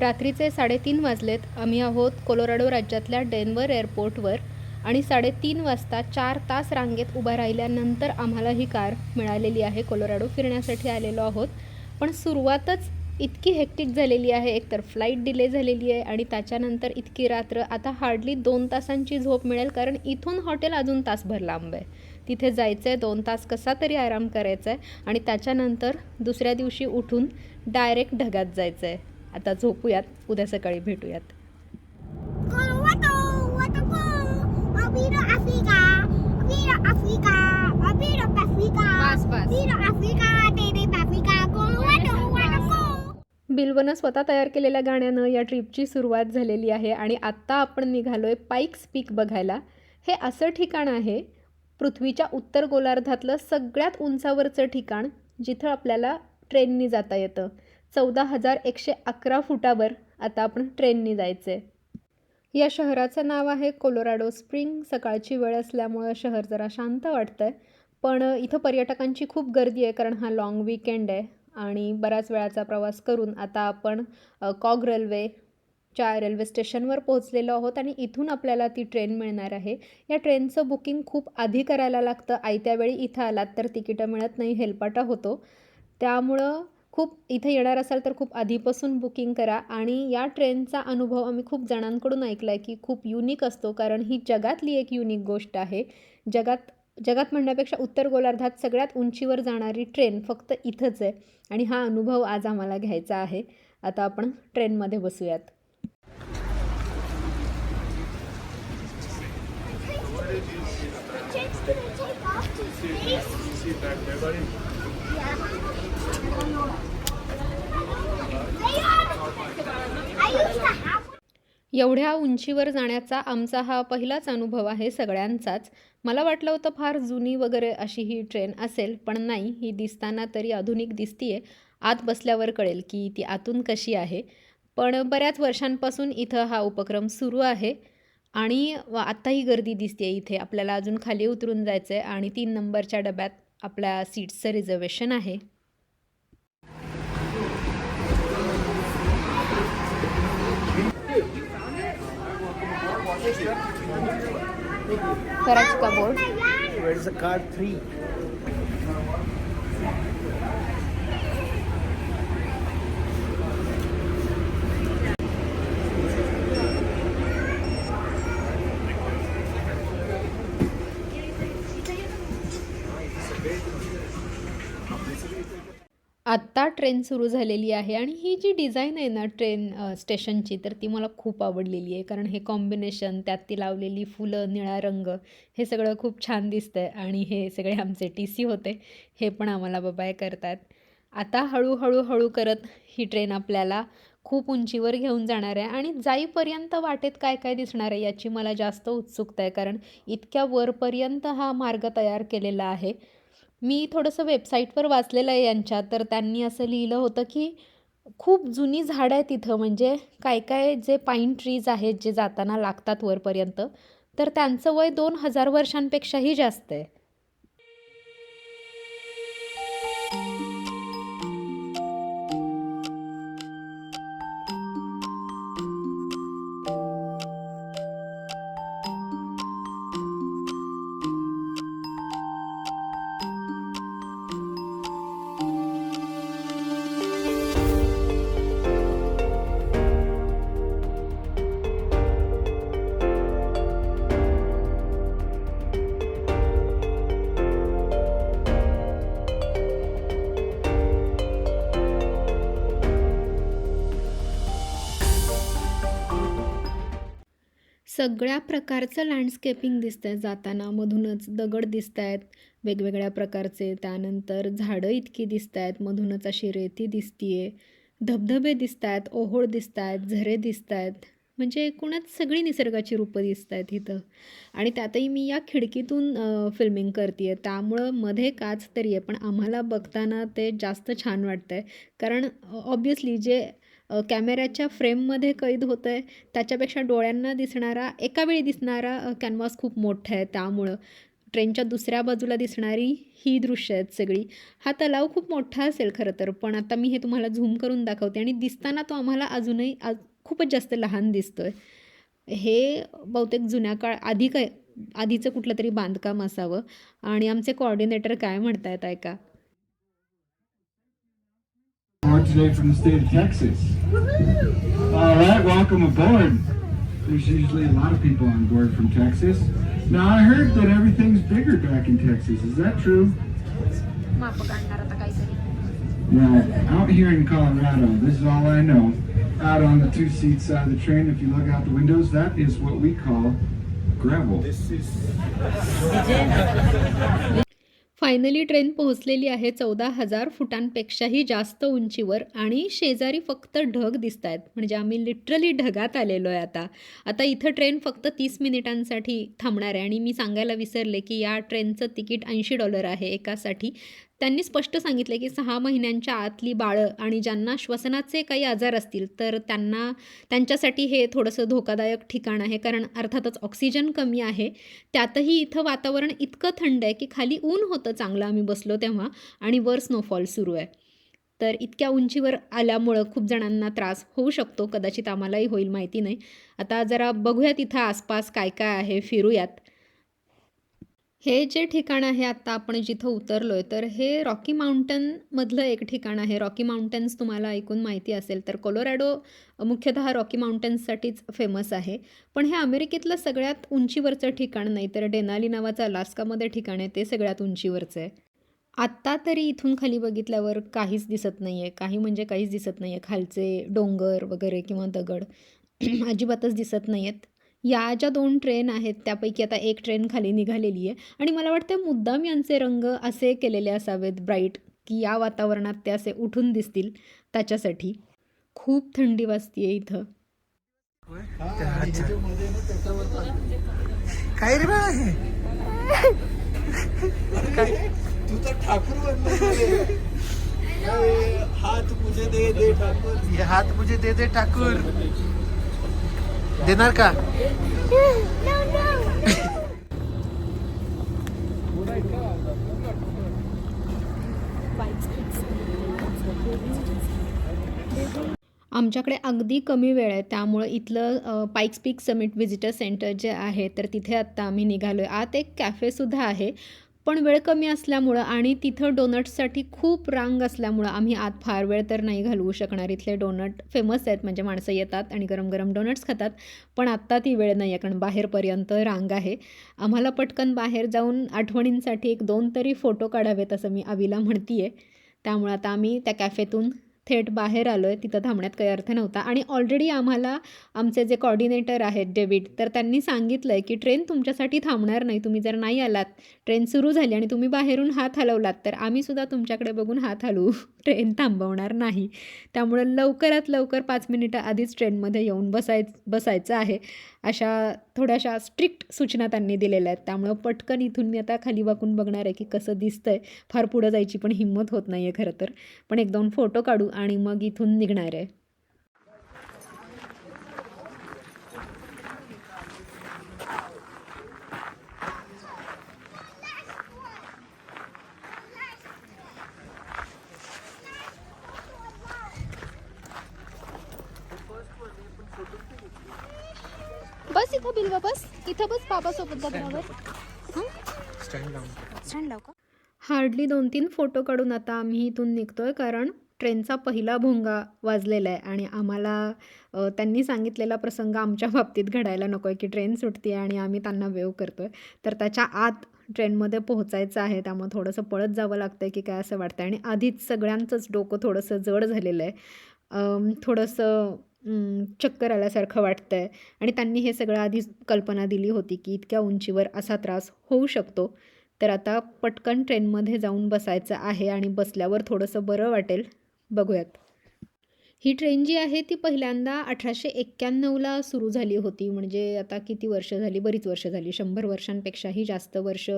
रात्रीचे साडेतीन वाजलेत. आम्ही आहोत कोलोराडो राज्यातल्या डेनवर एअरपोर्टवर आणि साडेतीन वाजता चार तास रांगेत उभा राहिल्यानंतर आम्हाला ही कार मिळालेली आहे. कोलोराडो फिरण्यासाठी आलेलो आहोत. पण सुरुवातच इतकी हेक्टिक झालेली आहे. एकतर फ्लाईट डिले झालेली आहे आणि त्याच्यानंतर इतकी रात्र. आता हार्डली दोन तासांची झोप मिळेल कारण इथून हॉटेल अजून तासभर लांब आहे. तिथे जायचं आहे दोन तास कसा तरी आराम करायचा आहे आणि त्याच्यानंतर दुसऱ्या दिवशी उठून डायरेक्ट ढगात जायचं आहे आता झोपूयात उद्या सकाळी भेटूयात. बिल्वनं स्वतः तयार केलेल्या गाण्यानं या ट्रिपची सुरुवात झालेली आहे आणि आत्ता आपण निघालोय पाईक्स पीक बघायला. हे असं ठिकाण आहे पृथ्वीच्या उत्तर गोलार्धातलं सगळ्यात उंचावरचं ठिकाण जिथं आपल्याला ट्रेननी जाता येतं. चौदा हजार एकशे अकरा फुटावर आता आपण ट्रेननी जायचं आहे या शहराचं नाव आहे कोलोराडो स्प्रिंग. सकाळची वेळ असल्यामुळं शहर जरा शांत वाटतं आहे पण इथं पर्यटकांची खूप गर्दी आहे कारण हा लाँग विकेंड आहे आणि बऱ्याच वेळाचा प्रवास करून आता आपण कॉग कॉग रेल्वेच्या रेल्वे स्टेशनवर पोहोचलेलो आहोत आणि इथून आपल्याला ती ट्रेन मिळणार आहे. या ट्रेनचं बुकिंग खूप आधी करायला लागतं. आयत्या वेळी इथं आलात तर तिकीटं मिळत नाही हेलपाटा होतो. त्यामुळं खूप इथे येणार असाल तर खूप आधीपासून बुकिंग करा आणि या ट्रेनचा अनुभव आम्ही खूप जणांकडून ऐकला आहे की खूप युनिक असतो कारण ही जगातली एक युनिक गोष्ट आहे जगात जगात म्हणण्यापेक्षा उत्तर गोलार्धात सगळ्यात उंचीवर जाणारी ट्रेन फक्त इथंच आहे आणि हा अनुभव आज आम्हाला घ्यायचा आहे आता आपण ट्रेनमध्ये बसूयात एवढ्या उंचीवर जाण्याचा आमचा हा पहिलाच अनुभव आहे सगळ्यांचाच. मला वाटलं होतं फार जुनी वगैरे अशी ही ट्रेन असेल पण नाही ही दिसताना तरी आधुनिक दिसतीये. आत बसल्यावर कळेल की ती आतून कशी आहे. पण बऱ्याच वर्षांपासून इथं हा उपक्रम सुरू आहे आणि आत्ताही गर्दी दिसते इथे. आपल्याला अजून खाली उतरून जायचं आहे आणि तीन नंबरच्या डब्यात आपल्या सीट्सचं रिझर्वेशन आहे. करायची का बोर्ड आत्ता ट्रेन सुरू झालेली आहे आणि ही जी डिझाईन आहे ना ट्रेन स्टेशनची तर ती मला खूप आवडलेली आहे. कारण हे कॉम्बिनेशन त्यात ती लावलेली फुलं निळा रंग हे सगळं खूप छान दिसतं आहे आणि हे सगळे आमचे टी सी होते. हे पण आम्हाला बाबाय करतात. आता हळूहळू हळू करत ही ट्रेन आपल्याला खूप उंचीवर घेऊन जाणार आहे आणि जाईपर्यंत वाटेत काय काय दिसणार आहे याची मला जास्त उत्सुकता आहे. कारण इतक्या वरपर्यंत हा मार्ग तयार केलेला आहे. मी थोडंसं वेबसाईटवर वाचलेलं आहे यांच्या तर त्यांनी असं लिहिलं होतं की खूप जुनी झाडं आहे तिथं म्हणजे काय काय जे पाईन ट्रीज आहेत जे जाताना लागतात वरपर्यंत तर त्यांचं वय दोन हजार वर्षांपेक्षाही जास्त आहे. सगळ्या प्रकारचं लँडस्केपिंग दिसतंय. जाताना मधूनच दगड दिसत आहेत वेगवेगळ्या प्रकारचे. त्यानंतर झाडं इतकी दिसत आहेत मधूनच अशी रेती दिसतीये. धबधबे दिसत आहेत ओहोळ दिसत आहेत झरे दिसत आहेत म्हणजे एकूणच सगळी निसर्गाची रूपं दिसत आहेत इथं. आणि त्यातही मी या खिडकीतून फिल्मिंग करते आहे त्यामुळं मध्ये काच तरी आहे पण आम्हाला बघताना ते जास्त छान वाटतं आहे कारण ऑब्वियसली जे कॅमेऱ्याच्या फ्रेममध्ये कैद होतं आहे त्याच्यापेक्षा डोळ्यांना दिसणारा एकावेळी दिसणारा कॅनव्हास खूप मोठा आहे. त्यामुळं ट्रेनच्या दुसऱ्या बाजूला दिसणारी ही दृश्य आहेत सगळी. हा तलाव खूप मोठा असेल खरं तर पण आता मी हे तुम्हाला झूम करून दाखवते आणि दिसताना तो आम्हाला अजूनही आज खूपच जास्त लहान दिसतोय. हे बहुतेक जुन्या काळ आधी काय आधीचं कुठलं तरी बांधकाम असावं. आणि आमचे कोऑर्डिनेटर काय म्हणतायत ऐका. Today from the state of Texas. All right, welcome aboard. There's usually a lot of people on board from Texas. Now, I heard that everything's bigger back in Texas. Is that true? Well, out here in Colorado, this is all I know. Out on the two seat side of the train, if you look out the windows, that is what we call gravel. This is finally train पोहोचलेली आहे चौदा हजार फुटांपेक्षाही जास्त उंचीवर आणि शेजारी फक्त ढग दिसत आहेत म्हणजे आम्ही लिटरली ढगात आलेलो आहे आता. आता इथं ट्रेन फक्त तीस मिनिटांसाठी थांबणार आहे आणि मी सांगायला विसरले की या ट्रेनचं तिकीट ऐंशी डॉलर आहे एकासाठी. त्यांनी स्पष्ट सांगितले की सहा महिन्यांच्या आतली बाळं आणि ज्यांना श्वसनाचे काही आजार असतील तर त्यांना त्यांच्यासाठी हे थोडंसं धोकादायक ठिकाण आहे. कारण अर्थातच ऑक्सिजन कमी आहे. त्यातही इथं वातावरण इतकं थंड आहे की खाली ऊन होतं चांगलं. आम्ही बसलो तेव्हा आणि वर स्नोफॉल सुरू आहे. तर इतक्या उंचीवर आल्यामुळं खूप जणांना त्रास होऊ शकतो. कदाचित आम्हालाही होईल माहिती नाही. आता जरा बघूयात इथं आसपास काय काय आहे. फिरूयात. हे जे ठिकाण आहे आत्ता आपण जिथं उतरलो आहे तर हे रॉकी माउंटनमधलं एक ठिकाण आहे. रॉकी माउंटन्स तुम्हाला ऐकून माहिती असेल तर कोलोरॅडो मुख्यतः रॉकी माउंटन्ससाठीच फेमस आहे. पण हे अमेरिकेतलं सगळ्यात उंचीवरचं ठिकाण नाही तर डेनाली नावाचं अलास्कामध्ये ठिकाण आहे ते सगळ्यात उंचीवरचं आहे. आत्ता तरी इथून खाली बघितल्यावर काहीच दिसत नाही आहे काही म्हणजे काहीच दिसत नाही आहे खालचे डोंगर वगैरे किंवा दगड अजिबातच दिसत नाही आहेत या ज्या दोन ट्रेन आहेत त्यापैकी आता एक ट्रेन खाली निघालेली आहे. आणि मला वाटतं मुद्दाम यांचे रंग असे केलेले असावेत ब्राईट की या वातावरणात ते असे उठून दिसतील त्याच्यासाठी. खूप थंडी वाजते इथं. काय रे बा हे? तू तर ठाकूर हात मुझे दे दे ठाकूर. ये हात मुझे दे दे ठाकूर. देणार का? आमच्याकडे अगदी कमी वेळ आहे त्यामुळं इथलं Pikes Peak Summit Visitor Center जे आहे तर तिथे आत्ता आम्ही निघालो आहे आत एक कॅफेसुद्धा आहे. पण वेळ कमी असल्यामुळं आणि तिथं डोनट्ससाठी खूप रांग असल्यामुळं आम्ही आत फार वेळ तर नाही घालवू शकणार. इथले डोनट फेमस आहेत म्हणजे माणसं येतात आणि गरम गरम डोनट्स खातात पण आत्ता ती वेळ नाही आहे कारण बाहेरपर्यंत रांग आहे. आम्हाला पटकन बाहेर जाऊन आठवणींसाठी एक दोन तरी फोटो काढावेत असं मी अविला म्हणते आहे त्यामुळे आता आम्ही त्या कॅफेतून थेट बाहेर आलो आहे तिथं थांबण्यात काही अर्थ नव्हता. आणि ऑलरेडी आम्हाला आमचे जे कॉर्डिनेटर आहेत डेविड तर त्यांनी सांगितलं आहे की ट्रेन तुमच्यासाठी थांबणार नाही. तुम्ही जर नाही आलात ट्रेन सुरू झाली आणि तुम्ही बाहेरून हात हलवलात तर आम्हीसुद्धा तुमच्याकडे बघून हात हलवू. ट्रेन थांबवणार नाही. त्यामुळे लवकरात लवकर पाच मिनिटं आधीच ट्रेनमध्ये येऊन बसाय बसायचं आहे. अशा थोड्याशा स्ट्रिक्ट सूचना त्यांनी दिलेल्या आहेत. त्यामुळं पटकन इथून मी आता खाली वाकून बघणार आहे की कसं दिसतं आहे फार पुढं जायची पण हिंमत होत नाही आहे खरं तर. पण एक दोन फोटो काढू आणि मग इथून निघणार आहे. बस इथं बिलवा बस. इथं बस बाबासोबत लग्नावर स्टँड लाव का हार्डली दोन तीन फोटो काढून आता आम्ही इथून निघतो आहे कारण ट्रेनचा पहिला भोंगा वाजलेला आहे आणि आम्हाला त्यांनी सांगितलेला प्रसंग आमच्या बाबतीत घडायला नको आहे की ट्रेन सुटते आणि आम्ही त्यांना वेव करतो आहे तर त्याच्या आत ट्रेनमध्ये पोहोचायचं आहे त्यामुळे थोडंसं पळत जावं लागतं आहे की काय असं वाटतं आणि आधीच सगळ्यांचंच डोकं थोडंसं जड झालेलं आहे. थोडंसं चक्कर आल्यासारखं वाटतं आहे आणि त्यांनी हे सगळं आधीच कल्पना दिली होती की इतक्या उंचीवर असा त्रास होऊ शकतो. तर आता पटकन ट्रेनमध्ये जाऊन बसायचं आहे आणि बसल्यावर थोडंसं बरं वाटेल. बघूयात. ही ट्रेन जी आहे ती पहिल्यांदा अठराशे एक्क्याण्णवला सुरू झाली होती. म्हणजे आता किती वर्ष झाली? बरीच वर्ष झाली. शंभर वर्षांपेक्षाही जास्त वर्ष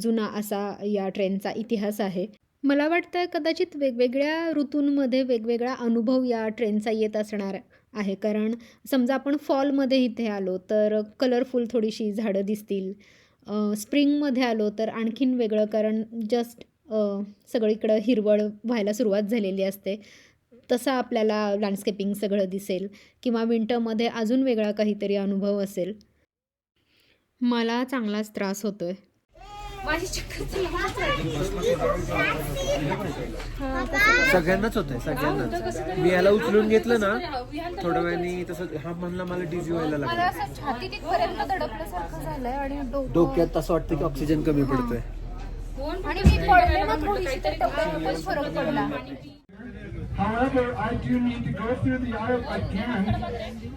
जुना असा या ट्रेनचा इतिहास आहे. मला वाटतं कदाचित वेगवेगळ्या ऋतूंमध्ये वेगवेगळा अनुभव या ट्रेनचा येत असणार. आहे. कारण समजा आपण फॉलमध्ये इथे आलो तर कलरफुल थोडीशी झाडं दिसतील. स्प्रिंगमध्ये आलो तर आणखीन वेगळं कारण जस्ट सगळीकडं हिरवळ व्हायला सुरुवात झालेली असते. तसं आपल्याला लँडस्केपिंग सगळं दिसेल किंवा विंटरमध्ये अजून वेगळा काहीतरी अनुभव असेल. मला चांगलाच त्रास होतो आहे सगळ्यांनाच होतंय सगळ्यांनाच. मी याला उचलून घेतलं ना थोड्या वेळाने तसं हा म्हणला मला डिझी व्हायला लागला. डोक्यात असं वाटतं की ऑक्सिजन कमी पडतोय. आणि मी पडले ना थोडीशी तर फरक पडला. However, I do need to go through the aisle again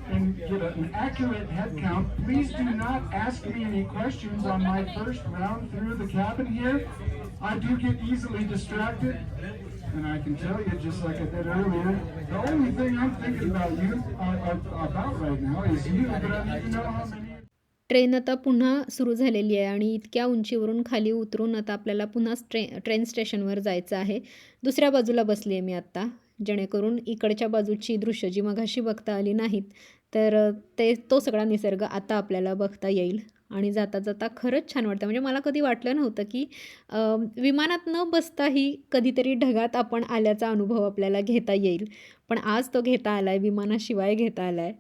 and get an accurate head count. Please do not ask me any questions on my first round through the cabin here. I do get easily distracted, and I can tell you, just like I did earlier, the only thing I'm thinking about you uh, about right now is you. But I need to know how many. Train आता पुन्हा सुरू झालेली आहे आणि इतक्या उंचीवरून खाली उतरून आता आपल्याला पुन्हा ट्रे ट्रेन स्टेशनवर जायचं आहे दुसऱ्या बाजूला बसली आहे मी आत्ता जेणेकरून इकडच्या बाजूची दृश्य जी मघाशी बघता आली नाहीत तर ते तो सगळा निसर्ग आता आपल्याला बघता येईल आणि जाता जाता खरंच छान वाटतं. म्हणजे मला कधी वाटलं नव्हतं की विमानात न बसताही कधीतरी ढगात आपण आल्याचा अनुभव आपल्याला घेता येईल. पण आज तो घेता आला आहे विमानाशिवाय घेता आला आहे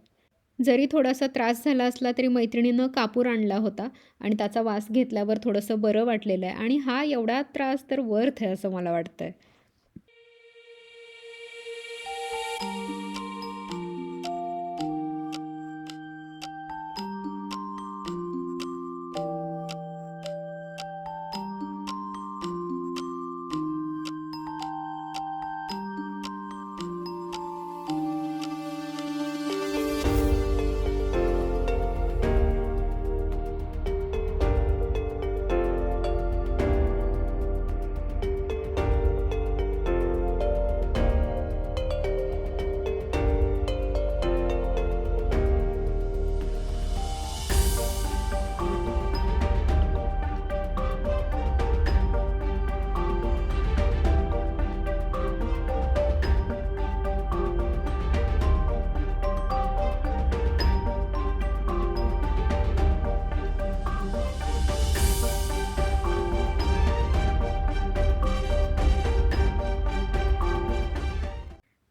जरी थोडासा त्रास झाला असला तरी मैत्रिणीनं कापूर आणला होता आणि त्याचा वास घेतल्यावर थोडंसं बरं वाटलेलं आहे. आणि हा एवढा त्रास तर वर्थ आहे असं मला वाटतं आहे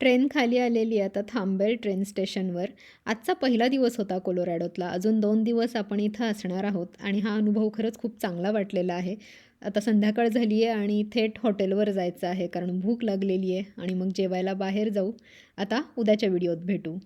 ट्रेन खाली आलेली आहे. आता थांबेल ट्रेन स्टेशनवर. आजचा पहिला दिवस होता कोलोरॅडोतला. अजून दोन दिवस आपण इथं असणार आहोत आणि हा अनुभव खरंच खूप चांगला वाटलेला आहे. आता संध्याकाळ झाली आहे आणि थेट हॉटेलवर जायचं आहे कारण भूक लागलेली आहे आणि मग जेवायला बाहेर जाऊ. आता उद्याच्या व्हिडिओत भेटू.